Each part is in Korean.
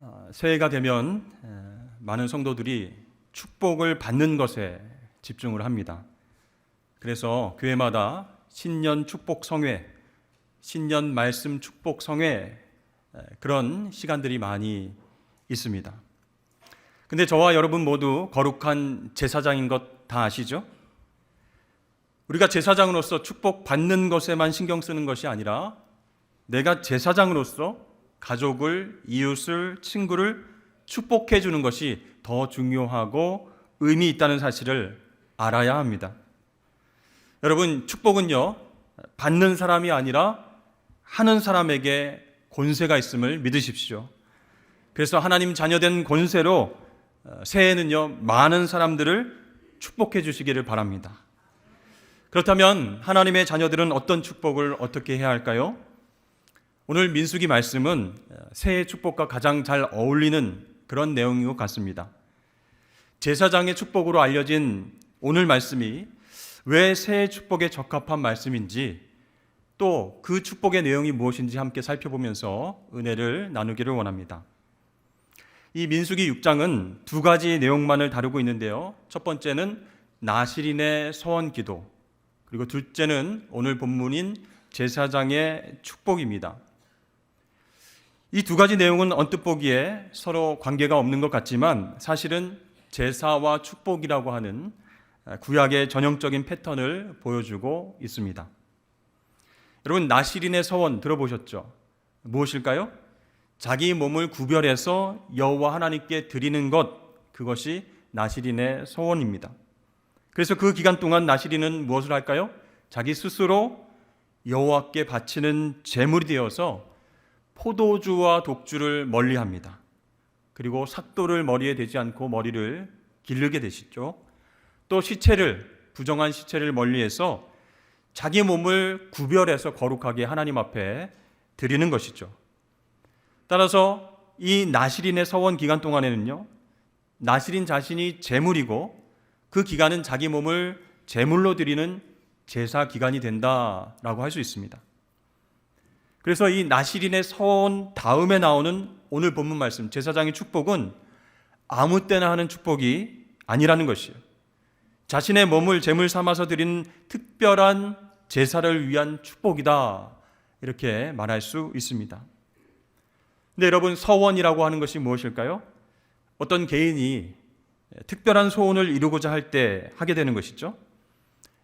어, 새해가 되면 에, 많은 성도들이 축복을 받는 것에 집중을 합니다. 그래서 교회마다 신년 축복 성회, 신년 말씀 축복 성회 에, 그런 시간들이 많이 있습니다. 근데 저와 여러분 모두 거룩한 제사장인 것 다 아시죠? 우리가 제사장으로서 축복 받는 것에만 신경 쓰는 것이 아니라 내가 제사장으로서 가족을, 이웃을, 친구를 축복해 주는 것이 더 중요하고 의미 있다는 사실을 알아야 합니다. 여러분, 축복은요, 받는 사람이 아니라 하는 사람에게 권세가 있음을 믿으십시오. 그래서 하나님 자녀된 권세로 어, 새해는요, 많은 사람들을 축복해 주시기를 바랍니다. 그렇다면 하나님의 자녀들은 어떤 축복을 어떻게 해야 할까요? 오늘 민수기 말씀은 새해 축복과 가장 잘 어울리는 그런 내용인 것 같습니다. 제사장의 축복으로 알려진 오늘 말씀이 왜 새해 축복에 적합한 말씀인지 또 그 축복의 내용이 무엇인지 함께 살펴보면서 은혜를 나누기를 원합니다. 이 민수기 6장은 두 가지 내용만을 다루고 있는데요. 첫 번째는 나시린의 서원 기도, 그리고 둘째는 오늘 본문인 제사장의 축복입니다. 이 두 가지 내용은 언뜻 보기에 서로 관계가 없는 것 같지만 사실은 제사와 축복이라고 하는 구약의 전형적인 패턴을 보여주고 있습니다. 여러분 나시린의 서원 들어보셨죠? 무엇일까요? 자기 몸을 구별해서 여호와 하나님께 드리는 것 그것이 나시린의 서원입니다. 그래서 그 기간 동안 나시린은 무엇을 할까요? 자기 스스로 여호와께 바치는 제물이 되어서 포도주와 독주를 멀리합니다. 그리고 삭도를 머리에 대지 않고 머리를 기르게 되시죠. 또 시체를 부정한 시체를 멀리해서 자기 몸을 구별해서 거룩하게 하나님 앞에 드리는 것이죠. 따라서 이 나시린의 서원 기간 동안에는요. 나시린 자신이 제물이고 그 기간은 자기 몸을 제물로 드리는 제사 기간이 된다라고 할 수 있습니다. 그래서 이 나시린의 서원 다음에 나오는 오늘 본문 말씀 제사장의 축복은 아무 때나 하는 축복이 아니라는 것이에요. 자신의 몸을 제물 삼아서 드리는 특별한 제사를 위한 축복이다. 이렇게 말할 수 있습니다. 근데 여러분 서원이라고 하는 것이 무엇일까요? 어떤 개인이 특별한 소원을 이루고자 할 때 하게 되는 것이죠.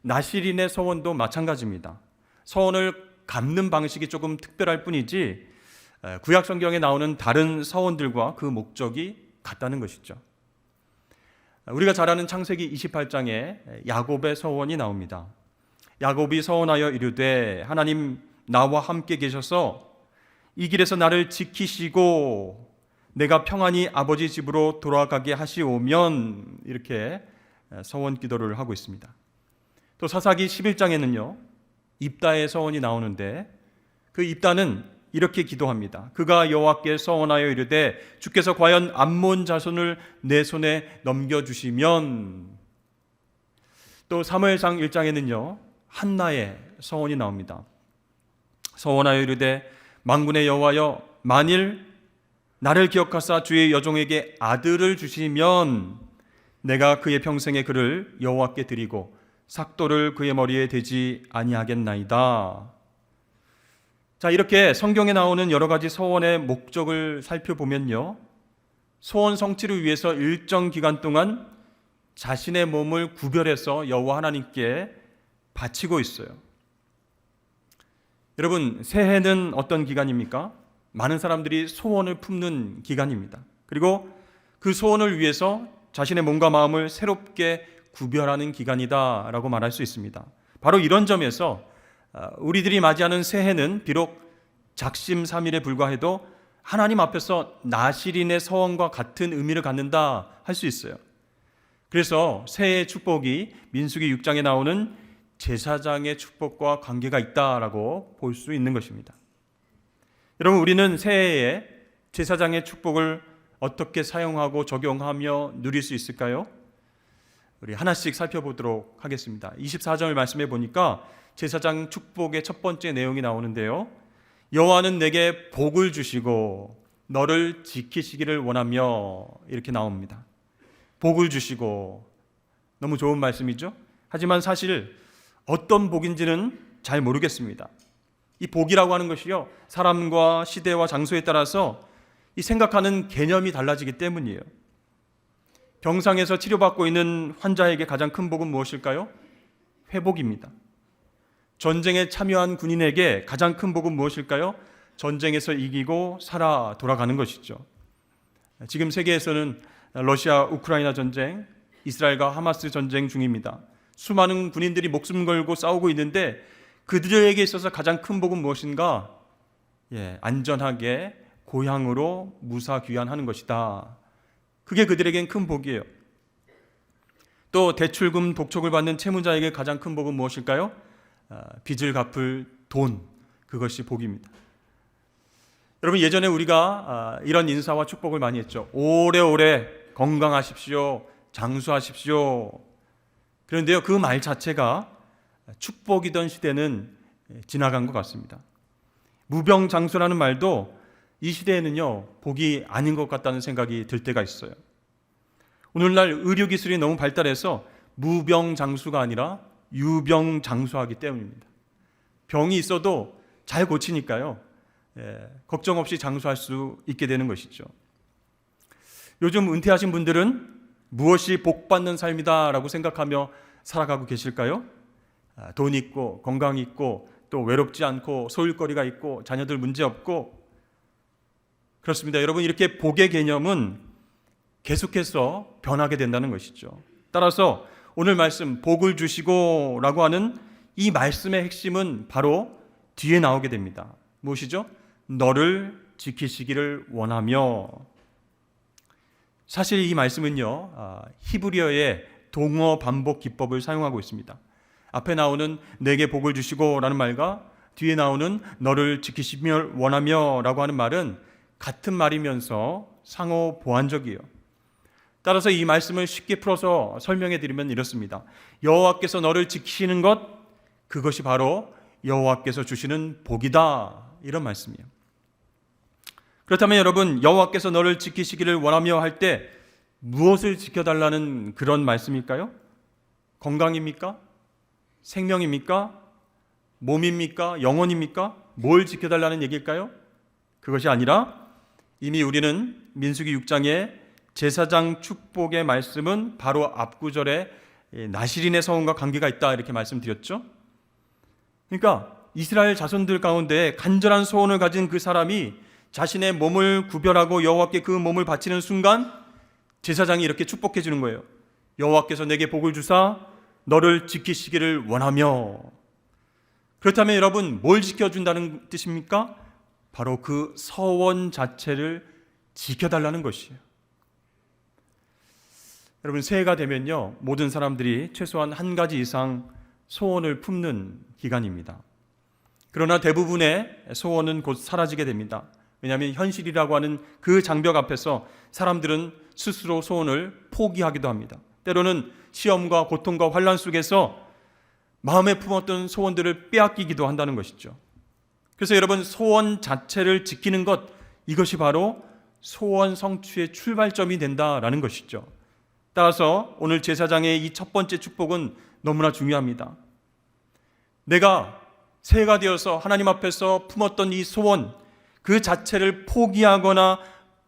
나시린의 서원도 마찬가지입니다. 서원을 갚는 방식이 조금 특별할 뿐이지 구약 성경에 나오는 다른 서원들과 그 목적이 같다는 것이죠. 우리가 잘 아는 창세기 28장에 야곱의 서원이 나옵니다. 야곱이 서원하여 이르되 하나님 나와 함께 계셔서 이 길에서 나를 지키시고 내가 평안히 아버지 집으로 돌아가게 하시오면 이렇게 서원 기도를 하고 있습니다. 또 사사기 11장에는요. 입다의 서원이 나오는데 그 입다는 이렇게 기도합니다. 그가 여호와께 서원하여 이르되 주께서 과연 암몬 자손을 내 손에 넘겨 주시면 또 사무엘상 1장에는요. 한나의 서원이 나옵니다. 서원하여 이르되 망군의 여호와여 만일 나를 기억하사 주의 여종에게 아들을 주시면 내가 그의 평생의 그를 여호와께 드리고 삭도를 그의 머리에 대지 아니하겠나이다. 자, 이렇게 성경에 나오는 여러 가지 서원의 목적을 살펴보면요. 소원 성취를 위해서 일정 기간 동안 자신의 몸을 구별해서 여호와 하나님께 바치고 있어요. 여러분, 새해는 어떤 기간입니까? 많은 사람들이 소원을 품는 기간입니다. 그리고 그 소원을 위해서 자신의 몸과 마음을 새롭게 구별하는 기간이다라고 말할 수 있습니다. 바로 이런 점에서 아, 우리들이 맞이하는 새해는 비록 작심삼일에 불과해도 하나님 앞에서 나시린의 서원과 같은 의미를 갖는다 할 수 있어요. 그래서 새해의 축복이 민수기 6장에 나오는 제사장의 축복과 관계가 있다라고 볼 수 있는 것입니다. 여러분 우리는 새해에 제사장의 축복을 어떻게 사용하고 적용하며 누릴 수 있을까요? 우리 하나씩 살펴보도록 하겠습니다. 24장을 말씀해 보니까 제사장 축복의 첫 번째 내용이 나오는데요. 여호와는 내게 복을 주시고 너를 지키시기를 원하며 이렇게 나옵니다. 복을 주시고 너무 좋은 말씀이죠. 하지만 사실 어떤 복인지는 잘 모르겠습니다. 이 복이라고 하는 것이요. 사람과 시대와 장소에 따라서 이 생각하는 개념이 달라지기 때문이에요. 병상에서 치료받고 있는 환자에게 가장 큰 복은 무엇일까요? 회복입니다. 전쟁에 참여한 군인에게 가장 큰 복은 무엇일까요? 전쟁에서 이기고 살아 돌아가는 것이죠. 지금 세계에서는 러시아 우크라이나 전쟁, 이스라엘과 하마스 전쟁 중입니다. 수많은 군인들이 목숨 걸고 싸우고 있는데 그들에게 있어서 가장 큰 복은 무엇인가? 예, 안전하게 고향으로 무사 귀환하는 것이다. 그게 그들에겐 큰 복이에요. 또 대출금 독촉을 받는 채무자에게 가장 큰 복은 무엇일까요? 아, 빚을 갚을 돈 그것이 복입니다. 여러분 예전에 우리가 아, 이런 인사와 축복을 많이 했죠. 오래오래 건강하십시오, 장수하십시오. 그런데요 그 말 자체가 축복이던 시대는 지나간 것 같습니다. 무병장수라는 말도 이 시대에는요 복이 아닌 것 같다는 생각이 들 때가 있어요. 오늘날 의료 기술이 너무 발달해서 무병장수가 아니라 유병장수하기 때문입니다. 병이 있어도 잘 고치니까요. 예, 걱정 없이 장수할 수 있게 되는 것이죠. 요즘 은퇴하신 분들은 무엇이 복 받는 삶이다라고 생각하며 살아가고 계실까요? 아, 돈 있고 건강 있고 또 외롭지 않고 소일거리가 있고 자녀들 문제 없고 그렇습니다. 여러분 이렇게 복의 개념은 계속해서 변하게 된다는 것이죠. 따라서 오늘 말씀 복을 주시고 라고 하는 이 말씀의 핵심은 바로 뒤에 나오게 됩니다. 무엇이죠? 너를 지키시기를 원하며 사실 이 말씀은요 아, 히브리어의 동어 반복 기법을 사용하고 있습니다. 앞에 나오는 내게 복을 주시고라는 말과 뒤에 나오는 너를 지키시며 원하며라고 하는 말은 같은 말이면서 상호 보완적이에요. 따라서 이 말씀을 쉽게 풀어서 설명해 드리면 이렇습니다. 여호와께서 너를 지키시는 것 그것이 바로 여호와께서 주시는 복이다. 이런 말씀이에요. 그렇다면 여러분 여호와께서 너를 지키시기를 원하며 할 때 무엇을 지켜달라는 그런 말씀일까요? 건강입니까? 생명입니까? 몸입니까? 영혼입니까? 뭘 지켜달라는 얘기일까요? 그것이 아니라 이미 우리는 민수기 6장에 제사장 축복의 말씀은 바로 앞구절에 나시린의 서원과 관계가 있다 이렇게 말씀드렸죠. 그러니까 이스라엘 자손들 가운데 간절한 소원을 가진 그 사람이 자신의 몸을 구별하고 여호와께 그 몸을 바치는 순간 제사장이 이렇게 축복해 주는 거예요. 여호와께서 내게 복을 주사 너를 지키시기를 원하며 그렇다면 여러분 뭘 지켜준다는 뜻입니까? 바로 그 서원 자체를 지켜달라는 것이에요. 여러분 새해가 되면요 모든 사람들이 최소한 한 가지 이상 소원을 품는 기간입니다. 그러나 대부분의 소원은 곧 사라지게 됩니다. 왜냐하면 현실이라고 하는 그 장벽 앞에서 사람들은 스스로 소원을 포기하기도 합니다. 때로는 시험과 고통과 환란 속에서 마음에 품었던 소원들을 빼앗기기도 한다는 것이죠. 그래서 여러분 소원 자체를 지키는 것 이것이 바로 소원 성취의 출발점이 된다라는 것이죠. 따라서 오늘 제사장의 이 첫 번째 축복은 너무나 중요합니다. 내가 새해가 되어서 하나님 앞에서 품었던 이 소원 그 자체를 포기하거나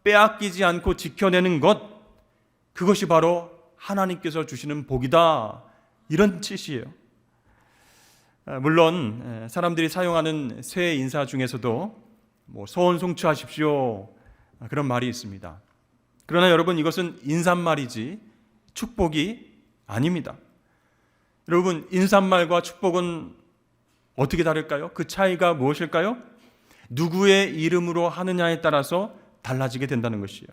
빼앗기지 않고 지켜내는 것 그것이 바로 하나님께서 주시는 복이다. 이런 뜻이에요. 아, 물론 사람들이 사용하는 새 인사 중에서도 뭐 소원 성취하십시오 아, 그런 말이 있습니다. 그러나 여러분 이것은 인사말이지 축복이 아닙니다. 여러분 인사말과 축복은 어떻게 다를까요? 그 차이가 무엇일까요? 누구의 이름으로 하느냐에 따라서 달라지게 된다는 것이에요.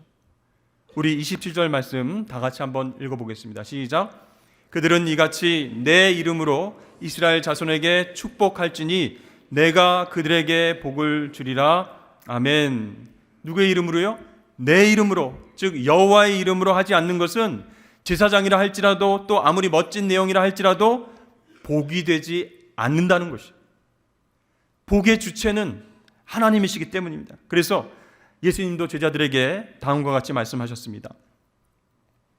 우리 27절 말씀 다 같이 한번 읽어보겠습니다. 시작. 그들은 이같이 내 이름으로 이스라엘 자손에게 축복할지니 내가 그들에게 복을 주리라. 아멘. 누구의 이름으로요? 내 이름으로, 즉 여호와의 이름으로 하지 않는 것은 제사장이라 할지라도 또 아무리 멋진 내용이라 할지라도 복이 되지 않는다는 것이. 복의 주체는 하나님이시기 때문입니다. 그래서 예수님도 제자들에게 다음과 같이 말씀하셨습니다.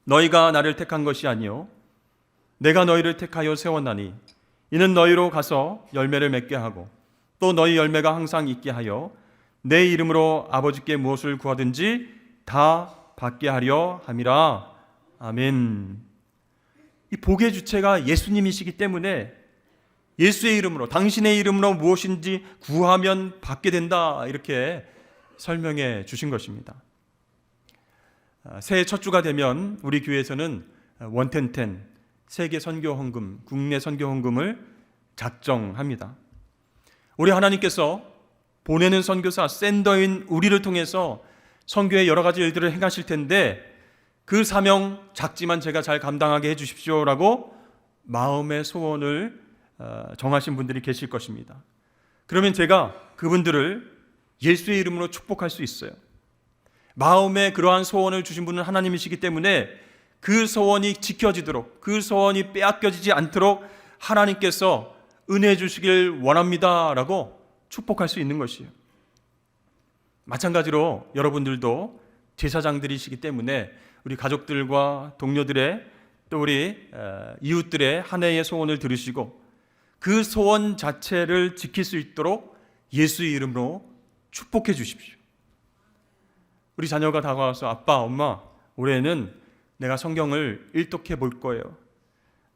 너희가 나를 택한 것이 아니요 내가 너희를 택하여 세웠나니 이는 너희로 가서 열매를 맺게 하고 또 너희 열매가 항상 있게 하여 내 이름으로 아버지께 무엇을 구하든지 다 받게 하려 함이라. 아멘. 이 복의 주체가 예수님이시기 때문에 예수의 이름으로 당신의 이름으로 무엇인지 구하면 받게 된다 이렇게 설명해 주신 것입니다. 아, 새해 첫 주가 되면 우리 교회에서는 원텐텐 세계 선교 헌금, 국내 선교 헌금을 작정합니다. 우리 하나님께서 보내는 선교사 샌더인 우리를 통해서 선교의 여러 가지 일들을 행하실 텐데 그 사명 작지만 제가 잘 감당하게 해 주십시오라고 마음의 소원을 어, 정하신 분들이 계실 것입니다. 그러면 제가 그분들을 예수의 이름으로 축복할 수 있어요. 마음에 그러한 소원을 주신 분은 하나님이시기 때문에 그 소원이 지켜지도록 그 소원이 빼앗겨지지 않도록 하나님께서 은혜 주시길 원합니다라고 축복할 수 있는 것이에요. 마찬가지로 여러분들도 제사장들이시기 때문에 우리 가족들과 동료들의 또 우리 어, 이웃들의 한 해의 소원을 들으시고 그 소원 자체를 지킬 수 있도록 예수의 이름으로 축복해 주십시오. 우리 자녀가 다가와서 아빠, 엄마, 올해는 내가 성경을 일독해 볼 거예요.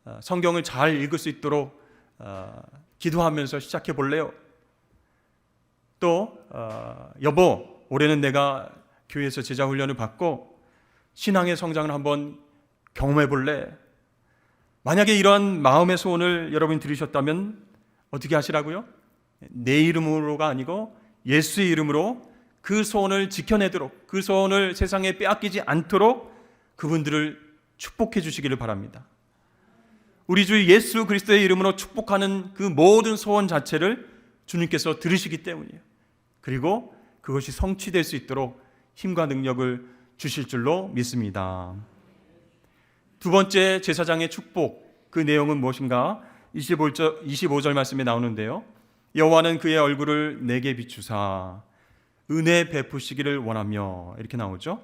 어, 성경을 잘 읽을 수 있도록 어, 기도하면서 시작해 볼래요. 또 어, 여보, 올해는 내가 교회에서 제자 훈련을 받고 신앙의 성장을 한번 경험해 볼래. 만약에 이러한 마음의 소원을 여러분이 들으셨다면 어떻게 하시라고요? 내 이름으로가 아니고 예수의 이름으로 그 소원을 지켜내도록 그 소원을 세상에 빼앗기지 않도록 그분들을 축복해 주시기를 바랍니다. 우리 주 예수 그리스도의 이름으로 축복하는 그 모든 소원 자체를 주님께서 들으시기 때문이에요. 그리고 그것이 성취될 수 있도록 힘과 능력을 주실 줄로 믿습니다. 두 번째 제사장의 축복 그 내용은 무엇인가? 25절, 25절 말씀에 나오는데요. 여호와는 그의 얼굴을 내게 비추사 은혜 베푸시기를 원하며 이렇게 나오죠.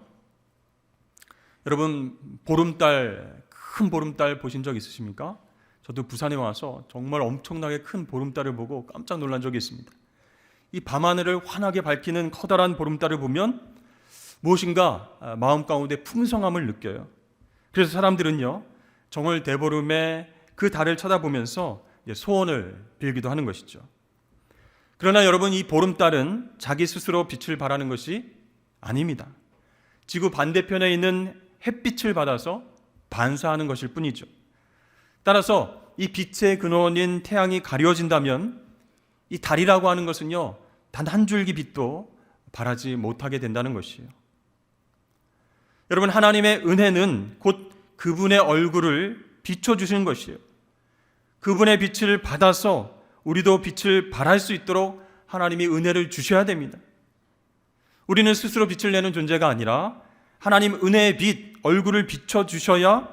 여러분 보름달 큰 보름달 보신 적 있으십니까? 저도 부산에 와서 정말 엄청나게 큰 보름달을 보고 깜짝 놀란 적이 있습니다. 이 밤하늘을 환하게 밝히는 커다란 보름달을 보면 무엇인가 마음 가운데 풍성함을 느껴요. 그래서 사람들은요 정월 대보름에 그 달을 쳐다보면서 소원을 빌기도 하는 것이죠. 그러나 여러분 이 보름달은 자기 스스로 빛을 발하는 것이 아닙니다. 지구 반대편에 있는 햇빛을 받아서 반사하는 것일 뿐이죠. 따라서 이 빛의 근원인 태양이 가려진다면 이 달이라고 하는 것은요 단 한 줄기 빛도 발하지 못하게 된다는 것이에요. 여러분 하나님의 은혜는 곧 그분의 얼굴을 비춰 주시는 것이에요. 그분의 빛을 받아서 우리도 빛을 발할 수 있도록 하나님이 은혜를 주셔야 됩니다. 우리는 스스로 빛을 내는 존재가 아니라 하나님 은혜의 빛, 얼굴을 비춰 주셔야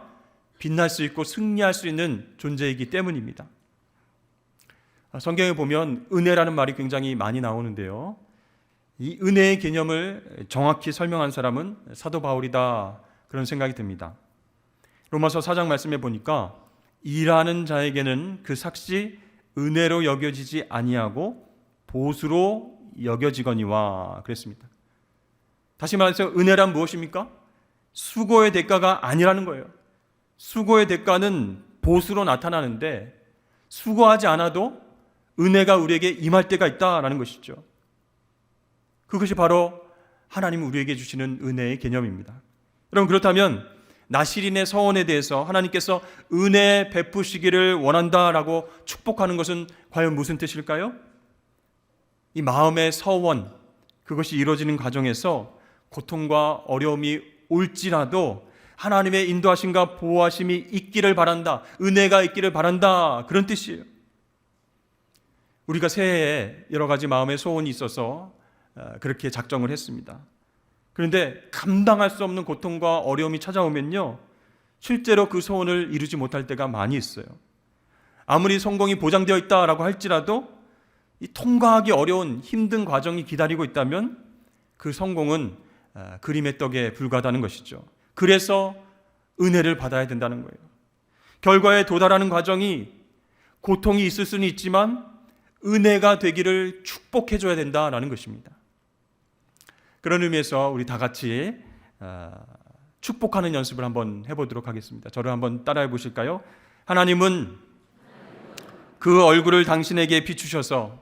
빛날 수 있고 승리할 수 있는 존재이기 때문입니다. 성경에 보면 은혜라는 말이 굉장히 많이 나오는데요. 이 은혜의 개념을 정확히 설명한 사람은 사도 바울이다 그런 생각이 듭니다. 로마서 4장 말씀에 보니까 일하는 자에게는 그 삭시 은혜로 여겨지지 아니하고 보수로 여겨지거니와 그랬습니다. 다시 말해서 은혜란 무엇입니까? 수고의 대가가 아니라는 거예요. 수고의 대가는 보수로 나타나는데 수고하지 않아도 은혜가 우리에게 임할 때가 있다라는 것이죠. 그것이 바로 하나님 우리에게 주시는 은혜의 개념입니다. 여러분 그렇다면 나시린의 서원에 대해서 하나님께서 은혜 베푸시기를 원한다라고 축복하는 것은 과연 무슨 뜻일까요? 이 마음의 서원 그것이 이루어지는 과정에서 고통과 어려움이 올지라도 하나님의 인도하심과 보호하심이 있기를 바란다. 은혜가 있기를 바란다. 그런 뜻이에요. 우리가 새해에 여러 가지 마음의 소원이 있어서 어, 그렇게 작정을 했습니다. 그런데 감당할 수 없는 고통과 어려움이 찾아오면요. 실제로 그 소원을 이루지 못할 때가 많이 있어요. 아무리 성공이 보장되어 있다라고 할지라도 이 통과하기 어려운 힘든 과정이 기다리고 있다면 그 성공은 아, 그림의 떡에 불과하다는 것이죠. 그래서 은혜를 받아야 된다는 거예요. 결과에 도달하는 과정이 고통이 있을 수는 있지만 은혜가 되기를 축복해 줘야 된다라는 것입니다. 그런 의미에서 우리 다 같이 아, 축복하는 연습을 한번 해보도록 하겠습니다. 저를 한번 따라해 보실까요? 하나님은 그 얼굴을 당신에게 비추셔서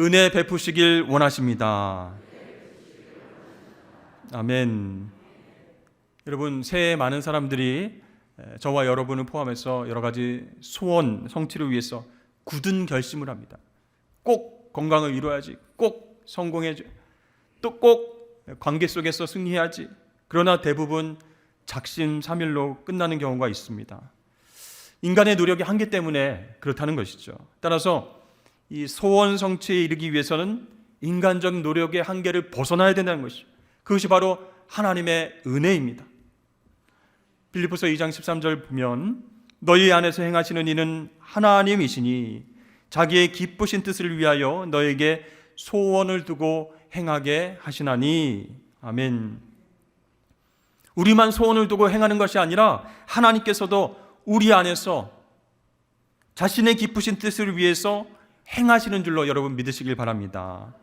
은혜 베푸시길 원하십니다. 아멘. 여러분 새해 많은 사람들이 저와 여러분을 포함해서 여러 가지 소원 성취를 위해서 굳은 결심을 합니다. 꼭 건강을 이루어야지. 꼭 성공해야지. 또 꼭 관계 속에서 승리해야지. 그러나 대부분 작심삼일로 끝나는 경우가 있습니다. 인간의 노력이 한계 때문에 그렇다는 것이죠. 따라서 이 소원 성취에 이르기 위해서는 인간적 노력의 한계를 벗어나야 된다는 것이죠. 그것이 바로 하나님의 은혜입니다. 빌리포서 2장 13절 보면 너희 안에서 행하시는 이는 하나님이시니 자기의 기쁘신 뜻을 위하여 너에게 소원을 두고 행하게 하시나니 아멘. 우리만 소원을 두고 행하는 것이 아니라 하나님께서도 우리 안에서 자신의 기쁘신 뜻을 위해서 행하시는 줄로 여러분 믿으시길 바랍니다.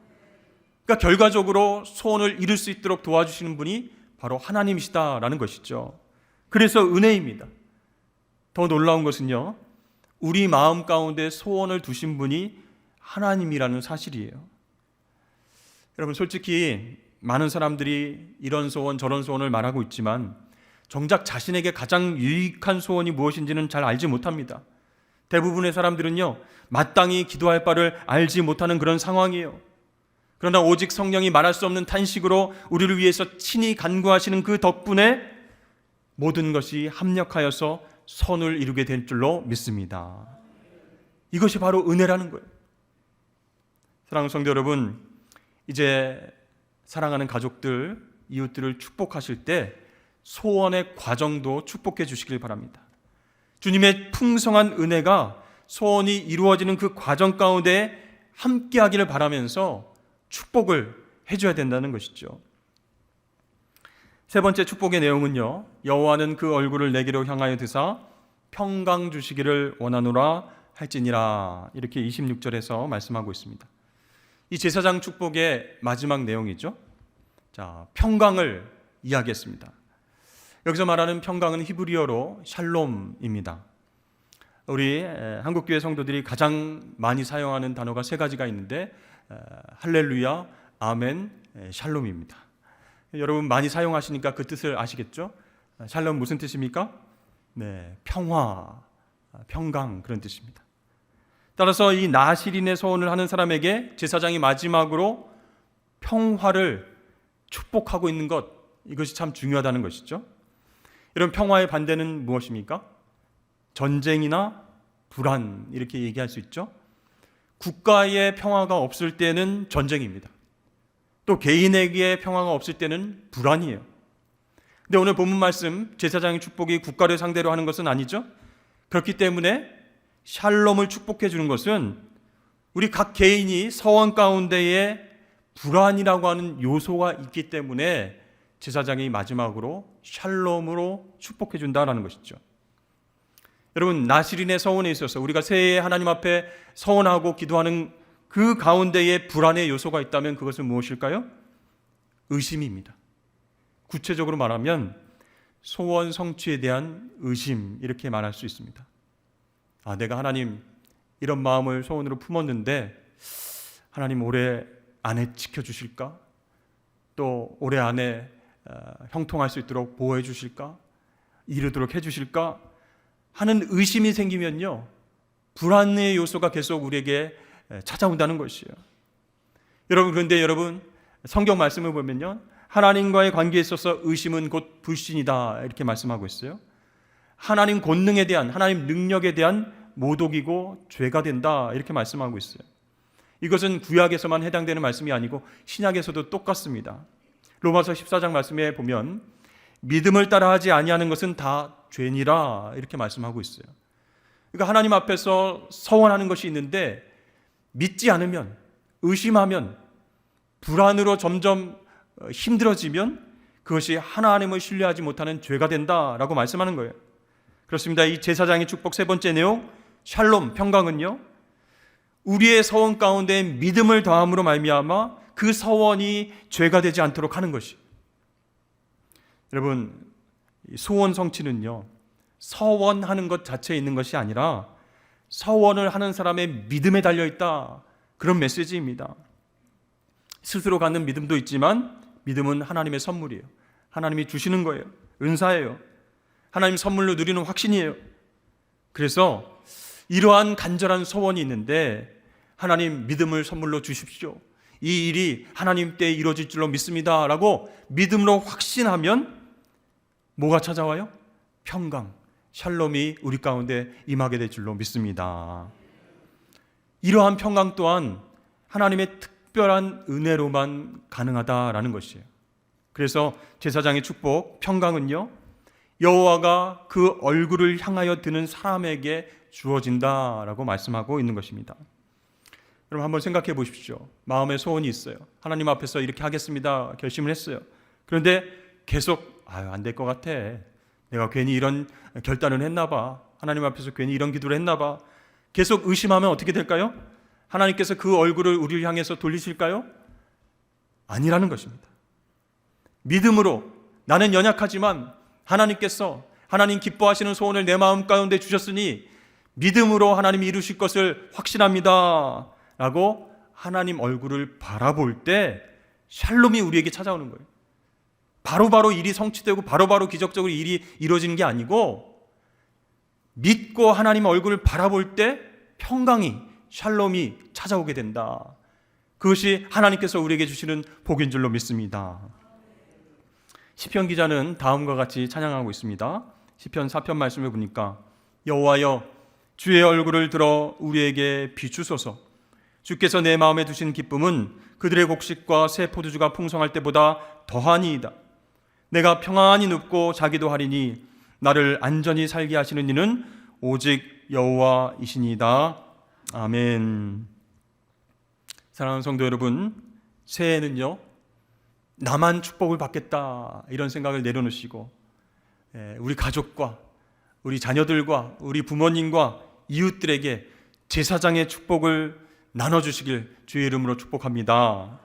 그러니까 결과적으로 소원을 이룰 수 있도록 도와주시는 분이 바로 하나님이시다라는 것이죠. 그래서 은혜입니다. 더 놀라운 것은요, 우리 마음 가운데 소원을 두신 분이 하나님이라는 사실이에요. 여러분, 솔직히 많은 사람들이 이런 소원, 저런 소원을 말하고 있지만, 정작 자신에게 가장 유익한 소원이 무엇인지는 잘 알지 못합니다. 대부분의 사람들은요, 마땅히 기도할 바를 알지 못하는 그런 상황이에요. 그러나 오직 성령이 말할 수 없는 탄식으로 우리를 위해서 친히 간구하시는 그 덕분에 모든 것이 합력하여서 선을 이루게 될 줄로 믿습니다. 이것이 바로 은혜라는 거예요. 사랑하는 성도 여러분, 이제 사랑하는 가족들, 이웃들을 축복하실 때 소원의 과정도 축복해 주시길 바랍니다. 주님의 풍성한 은혜가 소원이 이루어지는 그 과정 가운데 함께 하기를 바라면서 축복을 해줘야 된다는 것이죠. 세 번째 축복의 내용은요. 여호와는 그 얼굴을 내게로 향하여 드사 평강 주시기를 원하노라 할지니라 이렇게 26절에서 말씀하고 있습니다. 이 제사장 축복의 마지막 내용이죠. 자, 평강을 이야기했습니다. 여기서 말하는 평강은 히브리어로 샬롬입니다. 우리 한국교회 성도들이 가장 많이 사용하는 단어가 세 가지가 있는데 할렐루야, 아멘, 샬롬입니다. 여러분 많이 사용하시니까 그 뜻을 아시겠죠? 샬롬 무슨 뜻입니까? 네, 평화, 평강 그런 뜻입니다. 따라서 이 나시린의 소원을 하는 사람에게 제사장이 마지막으로 평화를 축복하고 있는 것 이것이 참 중요하다는 것이죠. 이런 평화의 반대는 무엇입니까? 전쟁이나 불안 이렇게 얘기할 수 있죠. 국가의 평화가 없을 때는 전쟁입니다. 또 개인에게 평화가 없을 때는 불안이에요. 근데 오늘 본문 말씀 제사장의 축복이 국가를 상대로 하는 것은 아니죠. 그렇기 때문에 샬롬을 축복해 주는 것은 우리 각 개인이 서원 가운데에 불안이라고 하는 요소가 있기 때문에 제사장이 마지막으로 샬롬으로 축복해 준다라는 것이죠. 여러분 나시린의 서원에 있어서 우리가 새해 하나님 앞에 서원하고 기도하는 그 가운데에 불안의 요소가 있다면 그것은 무엇일까요? 의심입니다. 구체적으로 말하면 소원 성취에 대한 의심 이렇게 말할 수 있습니다. 아, 내가 하나님 이런 마음을 소원으로 품었는데 하나님 올해 안에 지켜 주실까? 또 올해 안에 어, 형통할 수 있도록 보호해 주실까? 이루도록 해 주실까? 하는 의심이 생기면요. 불안의 요소가 계속 우리에게 찾아온다는 것이에요. 여러분 그런데 여러분 성경 말씀을 보면요. 하나님과의 관계에 있어서 의심은 곧 불신이다 이렇게 말씀하고 있어요. 하나님 권능에 대한 하나님 능력에 대한 모독이고 죄가 된다 이렇게 말씀하고 있어요. 이것은 구약에서만 해당되는 말씀이 아니고 신약에서도 똑같습니다. 로마서 14장 말씀에 보면 믿음을 따라하지 아니하는 것은 다 죄니라 이렇게 말씀하고 있어요. 그러니까 하나님 앞에서 서원하는 것이 있는데 믿지 않으면 의심하면 불안으로 점점 어, 힘들어지면 그것이 하나님을 신뢰하지 못하는 죄가 된다라고 말씀하는 거예요. 그렇습니다. 이 제사장의 축복 세 번째 내용 샬롬 평강은요. 우리의 서원 가운데 믿음을 더함으로 말미암아 그 서원이 죄가 되지 않도록 하는 것이. 여러분 이 소원 성취는요. 서원하는 것 자체에 있는 것이 아니라 서원을 하는 사람의 믿음에 달려 있다. 그런 메시지입니다. 스스로 갖는 믿음도 있지만 믿음은 하나님의 선물이에요. 하나님이 주시는 거예요. 은사예요. 하나님 선물로 누리는 확신이에요. 그래서 이러한 간절한 소원이 있는데 하나님 믿음을 선물로 주십시오. 이 일이 하나님 때에 이루어질 줄로 믿습니다. 라고 믿음으로 확신하면 뭐가 찾아와요? 평강, 샬롬이 우리 가운데 임하게 될 줄로 믿습니다. 이러한 평강 또한 하나님의 특별한 은혜로만 가능하다라는 것이에요. 그래서 제사장의 축복 평강은요. 여호와가 그 얼굴을 향하여 드는 사람에게 주어진다라고 말씀하고 있는 것입니다. 여러분 한번 생각해 보십시오. 마음에 소원이 있어요. 하나님 앞에서 이렇게 하겠습니다. 결심을 했어요. 그런데 계속 아유 안 될 것 같아. 내가 괜히 이런 결단을 했나 봐. 하나님 앞에서 괜히 이런 기도를 했나 봐. 계속 의심하면 어떻게 될까요? 하나님께서 그 얼굴을 우리를 향해서 돌리실까요? 아니라는 것입니다. 믿음으로 나는 연약하지만 하나님께서 하나님 기뻐하시는 소원을 내 마음 가운데 주셨으니 믿음으로 하나님이 이루실 것을 확신합니다. 라고 하나님 얼굴을 바라볼 때 샬롬이 우리에게 찾아오는 거예요. 바로바로 일이 성취되고 바로 바로 기적적으로 일이 이루어지는 게 아니고 믿고 하나님 얼굴을 바라볼 때 평강이 샬롬이 찾아오게 된다. 그것이 하나님께서 우리에게 주시는 복인 줄로 믿습니다. 시편 기자는 다음과 같이 찬양하고 있습니다. 시편 4편 말씀을 보니까 여호와여 주의 얼굴을 들어 우리에게 비추소서. 주께서 내 마음에 두신 기쁨은 그들의 곡식과 새 포도주가 풍성할 때보다 더하니이다. 내가 평안히 눕고 자기도 하리니 나를 안전히 살게 하시는 이는 오직 여호와이시니이다. 아멘. 사랑하는 성도 여러분, 새해는요 나만 축복을 받겠다 이런 생각을 내려놓으시고 예, 우리 가족과 우리 자녀들과 우리 부모님과 이웃들에게 제사장의 축복을 나눠주시길 주의 이름으로 축복합니다.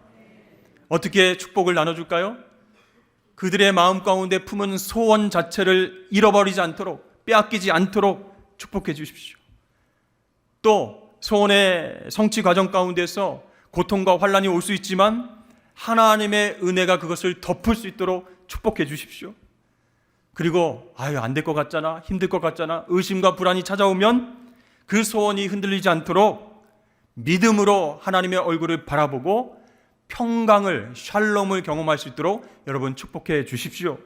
어떻게 축복을 나눠줄까요? 그들의 마음 가운데 품은 소원 자체를 잃어버리지 않도록 빼앗기지 않도록 축복해 주십시오. 또 소원의 성취 과정 가운데서 고통과 환란이 올 수 있지만 하나님의 은혜가 그것을 덮을 수 있도록 축복해 주십시오. 그리고 아유 안 될 것 같잖아 힘들 것 같잖아 의심과 불안이 찾아오면 그 소원이 흔들리지 않도록 믿음으로 하나님의 얼굴을 바라보고 평강을 샬롬을 경험할 수 있도록 여러분 축복해 주십시오.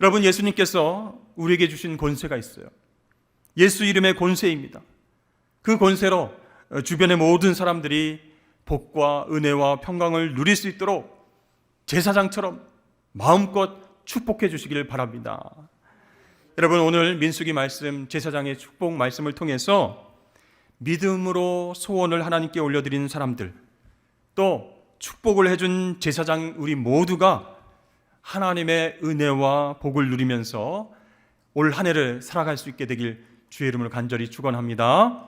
여러분 예수님께서 우리에게 주신 권세가 있어요. 예수 이름의 권세입니다. 그 권세로 주변의 모든 사람들이 복과 은혜와 평강을 누릴 수 있도록 제사장처럼 마음껏 축복해 주시기를 바랍니다. 여러분 오늘 민수기 말씀 제사장의 축복 말씀을 통해서 믿음으로 소원을 하나님께 올려드리는 사람들 또 축복을 해준 제사장 우리 모두가 하나님의 은혜와 복을 누리면서 올 한 해를 살아갈 수 있게 되길 주의 이름으로 간절히 축원합니다.